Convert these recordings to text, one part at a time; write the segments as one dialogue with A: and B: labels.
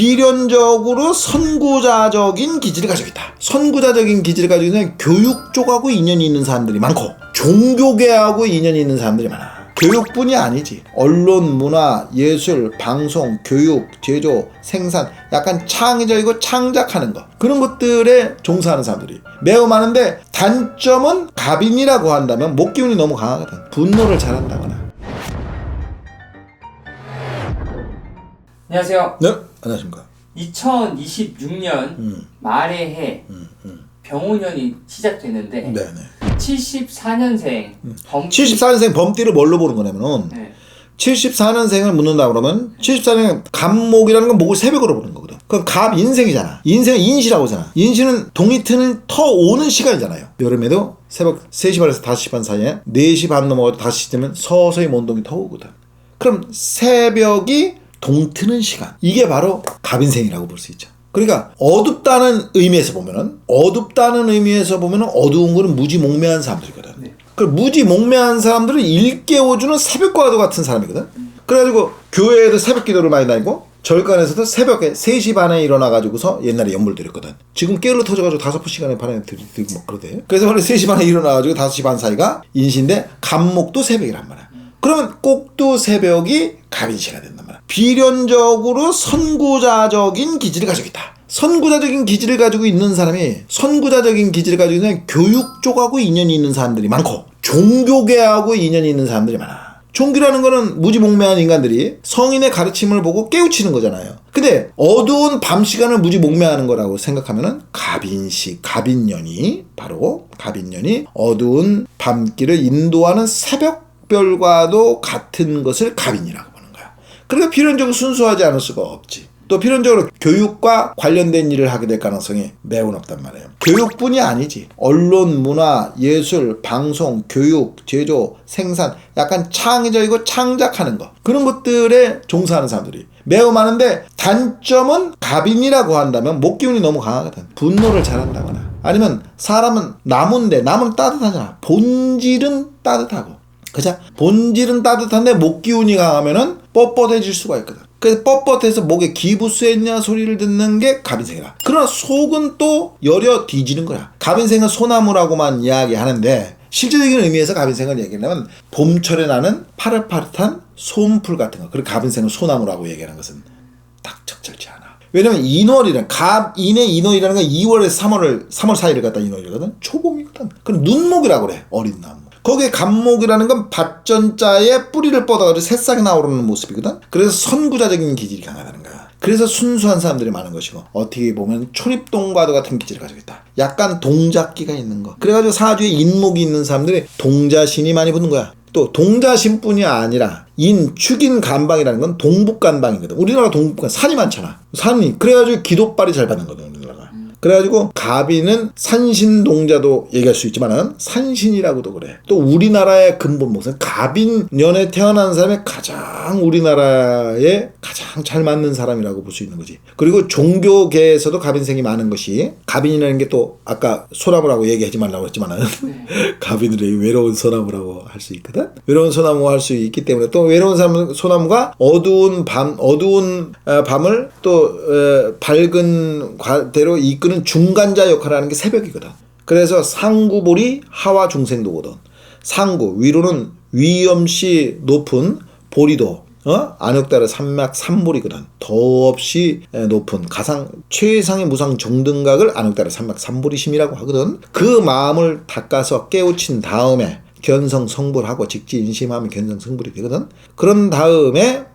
A: 비련적으로 선구자적인 기질을 가지고 있다. 선구자적인 기질을 가지고 있는 교육 쪽하고 인연이 있는 사람들이 많고 종교계하고 인연이 있는 사람들이 많아. 교육뿐이 아니지. 언론, 문화, 예술, 방송, 교육, 제조, 생산, 약간 창의적이고 창작하는 것. 그런 것들에 종사하는 사람들이 매우 많은데 단점은 갑인이라고 한다면 목 기운이 너무 강하거든. 분노를 잘한다거나.
B: 안녕하세요.
A: 네, 안녕하십니까.
B: 2026년
A: 음,
B: 말의 해
A: 음, 음.
B: 병오년이 시작되는데
A: 네, 네.
B: 74년생 범
A: 74년생 범띠를 뭘로 보는 거냐면은
B: 네.
A: 74년생을 묻는다 그러면 74년생 갑목이라는 건 목을 새벽으로 보는 거거든. 그럼 갑 인생이잖아. 인생은 인시라고 하잖아. 인시는 동이 트는 터 오는 시간이잖아요. 여름에도 새벽 3시 반에서 5시 반 사이에 4시 반 넘어가도 5시 되면 서서히 먼동이 터 오거든. 그럼 새벽이 동 트는 시간. 이게 바로 갑인생이라고 볼 수 있죠. 그러니까 어둡다는 의미에서 보면은 어둡다는 의미에서 보면은 어두운 거는 무지몽매한 사람들이거든.
B: 네.
A: 그 무지몽매한 사람들을 일깨워주는 새벽과도 같은 사람이거든. 그래가지고 교회에도 새벽 기도를 많이 다니고 절간에서도 새벽에 3시 반에 일어나가지고서 옛날에 연물 드렸거든. 지금 깨울러 터져가지고 5시간에 반에 드리고 막 그러대. 그래서 원래 3시 반에 일어나가지고 5시 반 사이가 인시인데 간목도 새벽이란 말이야. 그러면 꼭두 새벽이 갑인시가 된단 말이야. 비련적으로 선구자적인 기질을 가지고 있다. 선구자적인 기질을 가지고 있는 사람이 선구자적인 기질을 가지고 있는 교육 쪽하고 인연이 있는 사람들이 많고 종교계하고 인연이 있는 사람들이 많아. 종교라는 거는 무지몽매한 인간들이 성인의 가르침을 보고 깨우치는 거잖아요. 근데 어두운 밤 시간을 무지몽매하는 거라고 생각하면은 갑인시, 갑인년이 바로 갑인년이 어두운 밤길을 인도하는 새벽 별과도 같은 것을 갑인이라고 보는 거야. 그러니까 필연적으로 순수하지 않을 수가 없지. 또 필연적으로 교육과 관련된 일을 하게 될 가능성이 매우 높단 말이에요. 교육뿐이 아니지. 언론, 문화, 예술, 방송, 교육, 제조, 생산, 약간 창의적이고 창작하는 것. 그런 것들에 종사하는 사람들이 매우 많은데 단점은 갑인이라고 한다면 목 기운이 너무 강하거든. 분노를 잘한다거나 아니면 사람은 나무인데 나무는 따뜻하잖아. 본질은 따뜻하고. 그죠? 본질은 따뜻한데 목 기운이 강하면은 뻣뻣해질 수가 있거든. 그래서 뻣뻣해서 목에 기부스했냐 소리를 듣는 게 갑인생이다. 그러나 속은 또 여려 뒤지는 거야. 갑인생은 소나무라고만 이야기하는데 실질적인 의미에서 갑인생을 얘기하면 봄철에 나는 파릇파릇한 솜풀 같은 거. 그리고 갑인생은 소나무라고 얘기하는 것은 딱 적절치 않아. 왜냐면 인월이란 갑 인의 인월이라는 건 2월에서 3월을 3월 사이를 갖다 인월이거든. 초봄이거든. 그럼 눈목이라고 그래. 어린 나무. 거기에 갑목이라는 건 밭전자에 뿌리를 뻗어가지고 새싹이 나오르는 모습이거든. 그래서 선구자적인 기질이 강하다는 거야. 그래서 순수한 사람들이 많은 것이고 어떻게 보면 초립동과도 같은 기질을 가지고 있다. 약간 동작기가 있는 거. 그래가지고 사주에 인목이 있는 사람들이 동자신이 많이 붙는 거야. 또 동자신뿐이 아니라 인 축인 간방이라는 건 동북간방이거든. 우리나라 동북간 산이 많잖아. 산이 그래가지고 기도빨이 잘 받는 거든. 그래가지고 가비는 산신동자도 얘기할 수 있지만은 산신이라고도 그래. 또 우리나라의 근본 목은 가빈년에 태어난 사람이 가장 우리나라에 가장 잘 맞는 사람이라고 볼 수 있는 거지. 그리고 종교계에서도 가빈생이 많은 것이 가빈이라는 게 또 아까 소나무라고 얘기하지 말라고 했지만은 가빈을 외로운 소나무라고 할 수 있거든. 외로운 소나무 할 수 있기 때문에 또 외로운 사람 소나무가 어두운 밤 어두운 어, 밤을 또 어, 밝은 과대로 이끄 는 중간자 역할을 하는 게 새벽이거든. 그래서 상구볼이 하와 중생도거든. 상구 위로는 위험시 높은 보리도 어? 안역달의 산맥 산볼이거든. 더없이 에, 높은 가상 최상의 무상 정등각을 안역달의 산맥 산볼이심이라고 하거든. 그 마음을 닦아서 깨우친 다음에 견성 성불하고 직지 인심하면 견성 성불이 되거든. 그런 다음에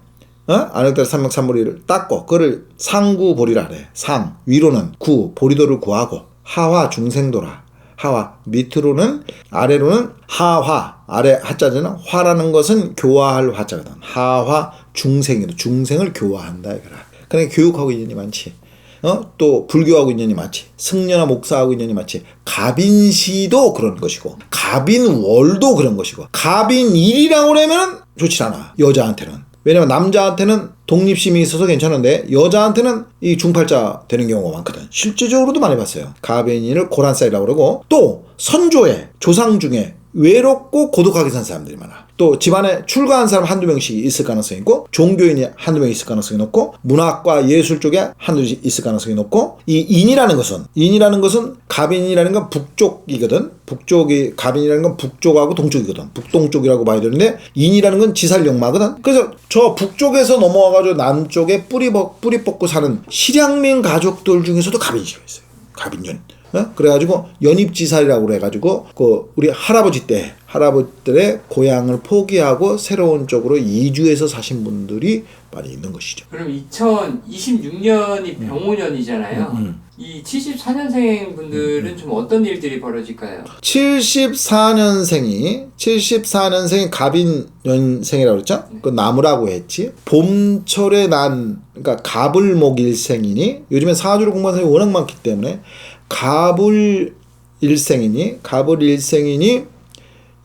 A: 어? 안역달 산맥 산보리를 닦고 그를 상구보리라 그래. 상 위로는 구 보리도를 구하고 하화 중생도라. 하화 밑으로는 아래로는 하화 아래 하자잖아. 화라는 것은 교화할 화자거든. 하화 중생이다. 중생을 교화한다 이거라. 그러니까 교육하고 인연이 많지. 어? 또 불교하고 인연이 많지. 승려나 목사하고 인연이 많지. 갑인시도 그런 것이고 갑인월도 그런 것이고 갑인일이라고 그러면 좋지 않아. 여자한테는. 왜냐면 남자한테는 독립심이 있어서 괜찮은데 여자한테는 이 중팔자 되는 경우가 많거든. 실제적으로도 많이 봤어요. 가벤인을 고란사이라고 그러고 또 선조의 조상 중에 외롭고 고독하게 사는 사람들이 많아. 또 집안에 출가한 사람 한두 명씩 있을 가능성이 있고 종교인이 한두 명 있을 가능성이 높고 문학과 예술 쪽에 한두 명 있을 가능성이 높고 이 인이라는 것은 인이라는 것은 갑인이라는 건 북쪽이거든. 북쪽이 갑인이라는 건 북쪽하고 동쪽이거든. 북동쪽이라고 봐야 되는데 인이라는 건 지살역마거든. 그래서 저 북쪽에서 넘어와가지고 남쪽에 뿌리 벗 뿌리 뽑고 사는 실향민 가족들 중에서도 갑인씨가 있어요. 갑인년. 어? 그래가지고 연입지살이라고 그래가지고 그 우리 할아버지 때 할아버지들의 고향을 포기하고 새로운 쪽으로 이주해서 사신 분들이 많이 있는 것이죠.
B: 그럼 2026년이
A: 음.
B: 병오년이잖아요. 이 74년생 분들은 좀 어떤 일들이 벌어질까요?
A: 74년생이 74년생이 갑인 년생이라고 그랬죠? 그 나무라고 했지. 봄철에 난 그러니까 갑을목 일생이니 요즘에 사주를 공부하는 사람이 워낙 많기 때문에 갑을 일생이니 갑을 일생이니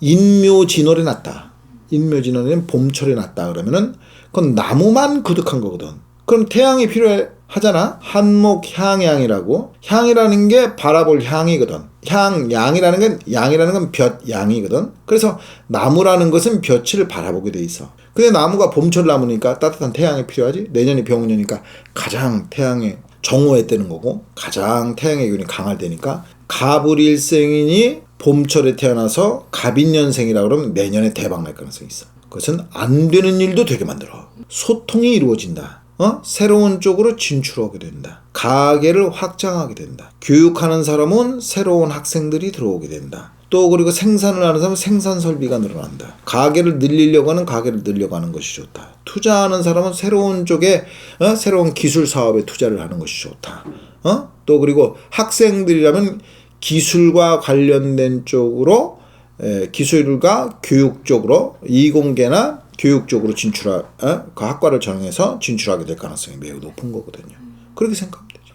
A: 인묘진월에 났다. 인묘진월에는 봄철에 났다 그러면은 그건 나무만 그득한 거거든. 그럼 태양이 필요하잖아. 한목 향양이라고. 향이라는 게 바라볼 향이거든. 향 양이라는 건 양이라는 건 볕 양이거든. 그래서 나무라는 것은 볕을 바라보게 돼 있어. 근데 나무가 봄철 나무니까 따뜻한 태양이 필요하지. 내년이 병원이니까 가장 태양에 정오에 뜨는 거고 가장 태양의 기운이 강할 때니까 갑을일생이니 봄철에 태어나서 갑인년생이라 그러면 내년에 대박 날 가능성이 있어. 그것은 안 되는 일도 되게 만들어. 소통이 이루어진다. 어? 새로운 쪽으로 진출하게 된다. 가게를 확장하게 된다. 교육하는 사람은 새로운 학생들이 들어오게 된다. 또 그리고 생산을 하는 사람은 생산 설비가 늘어난다. 가게를 늘리려고 하는 가게를 늘려가는 것이 좋다. 투자하는 사람은 새로운 쪽에 어? 새로운 기술 사업에 투자를 하는 것이 좋다. 어? 또 그리고 학생들이라면 기술과 관련된 쪽으로 에, 기술과 교육 쪽으로 이공계나 교육 쪽으로 진출할 어? 그 학과를 정해서 진출하게 될 가능성이 매우 높은 거거든요. 그렇게 되죠.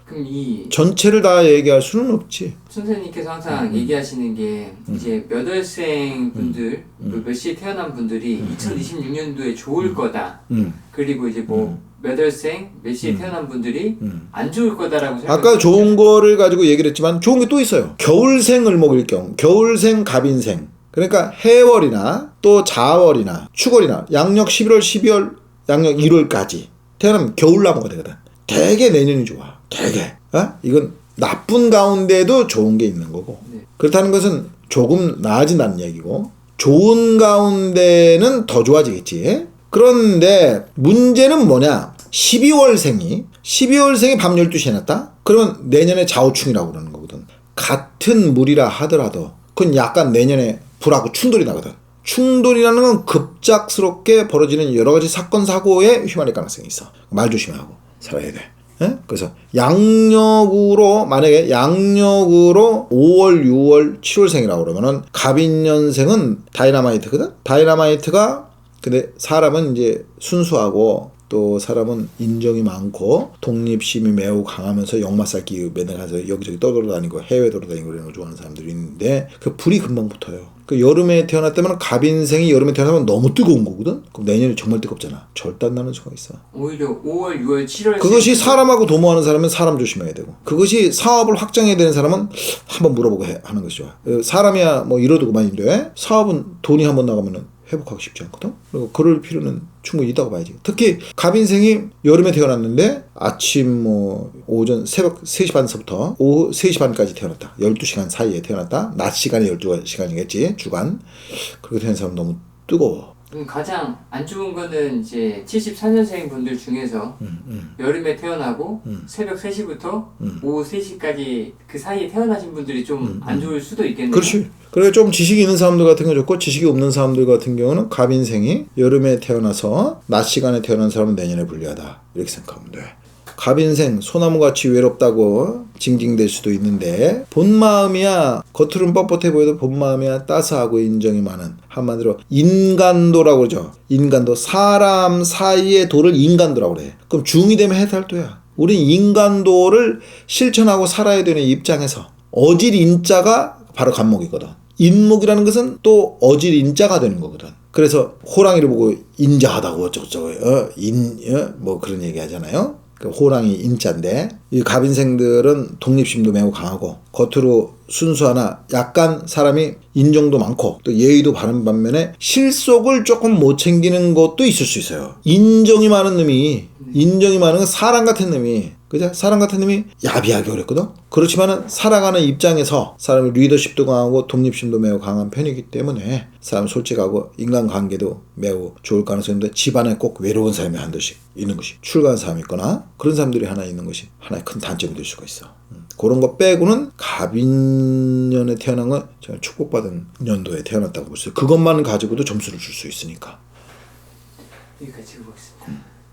B: 그럼 이
A: 전체를 다 얘기할 수는 없지.
B: 선생님께서 항상
A: 음.
B: 얘기하시는 게 이제 몇 월생 분들 그몇 시에 태어난 분들이 2026년도에 좋을 거다.
A: 음.
B: 그리고 이제 뭐 몇 월생 몇 시에 태어난 분들이 안 좋을 거다라고 생각.
A: 아까 좋은 거를 가지고 얘기를 했지만 좋은 게 또 있어요. 겨울생 을목일 경우, 겨울생 갑인생. 그러니까 해월이나 또 자월이나 축월이나 양력 11월, 12월, 양력 1월까지 태어나면 겨울나무가 되거든. 되게 내년이 좋아. 되게. 어? 이건 나쁜 가운데도 좋은 게 있는 거고.
B: 네.
A: 그렇다는 것은 조금 나아진다는 얘기고 좋은 가운데는 더 좋아지겠지. 그런데 문제는 뭐냐? 12월생이 12월생이 밤 12시에 났다? 그러면 내년에 좌우충이라고 그러는 거거든. 같은 물이라 하더라도 그건 약간 내년에 불하고 충돌이 나거든. 충돌이라는 건 급작스럽게 벌어지는 여러 가지 사건 사고에 휘말릴 가능성이 있어. 말 조심하고 살아야 돼. 예? 그래서 양력으로 만약에 양력으로 5월, 6월, 7월생이라고 그러면은 갑인년생은 다이나마이트거든. 다이나마이트가 근데 사람은 이제 순수하고 또 사람은 인정이 많고 독립심이 매우 강하면서 역마살기 맨날 가서 여기저기 떠돌아다니고 해외 돌아다니고 이런 걸 좋아하는 사람들이 있는데 그 불이 금방 붙어요. 그 여름에 태어났다면 갑인생이 여름에 태어나면 너무 뜨거운 거거든. 그럼 내년에 정말 뜨겁잖아. 안 나는 수가 있어.
B: 오히려 5월, 6월, 7월
A: 그것이 사람하고 도모하는 사람은 사람 조심해야 되고 그것이 사업을 확장해야 되는 사람은 한번 물어보고 해- 하는 것이 좋아. 어, 사람이야 뭐 이러도 그만인데 사업은 돈이 한번 나가면은 회복하기 쉽지 않거든. 그리고 그럴 필요는 충분히 있다고 봐야지. 특히 갑인생이 여름에 태어났는데 아침 뭐 오전 새벽 3시 반서부터 오후 3시 반까지 태어났다. 12시간 사이에 태어났다. 낮 시간이 12시간이겠지. 주간. 그렇게 태어난 사람은 너무 뜨거워.
B: 그럼 가장 안 좋은 거는 이제 74년생 분들 중에서
A: 음,
B: 여름에 태어나고 새벽 3시부터 오후 3시까지 그 사이에 태어나신 분들이 좀 안 좋을 수도 있겠네요.
A: 음, 그렇지. 그래 좀 지식이 있는 사람들 같은 건 좋고 지식이 없는 사람들 같은 경우는 갑인생이 여름에 태어나서 낮 시간에 태어난 사람은 내년에 불리하다 이렇게 생각하면 돼. 갑인생 소나무같이 외롭다고 징징댈 수도 있는데 본 마음이야 겉으로는 뻣뻣해 보여도 본 마음이야 따스하고 인정이 많은 한마디로 인간도라고 그러죠 인간도 사람 사이의 도를 인간도라고 그래 그럼 중이 되면 해탈도야 우린 인간도를 실천하고 살아야 되는 입장에서 어질 인자가 바로 간목이거든. 인목이라는 것은 또 어질 인자가 되는 거거든. 그래서 호랑이를 보고 인자하다고 어쩌고저쩌고 어? 인, 어? 뭐 그런 얘기 하잖아요. 그 호랑이 인자인데 이 갑인생들은 독립심도 매우 강하고 겉으로 순수하나 약간 사람이 인정도 많고 또 예의도 바른 반면에 실속을 조금 못 챙기는 것도 있을 수 있어요. 인정이 많은 놈이 인정이 많은 건 사람 같은 놈이 그죠? 사람 같은 놈이 야비하기 어렵거든. 그렇지만은 살아가는 입장에서 사람이 리더십도 강하고 독립심도 매우 강한 편이기 때문에 사람 솔직하고 인간관계도 매우 좋을 가능성인데 집안에 꼭 외로운 사람이 한둘씩 있는 것이 출가한 사람이 있거나 그런 사람들이 하나 있는 것이 하나의 큰 단점이 될 수가 있어. 음. 그런 거 빼고는 갑인년에 태어난 건 정말 축복받은 년도에 태어났다고 볼 수 있어요. 그것만 가지고도 점수를 줄 수 있으니까.
B: 여기까지 해보겠습니다.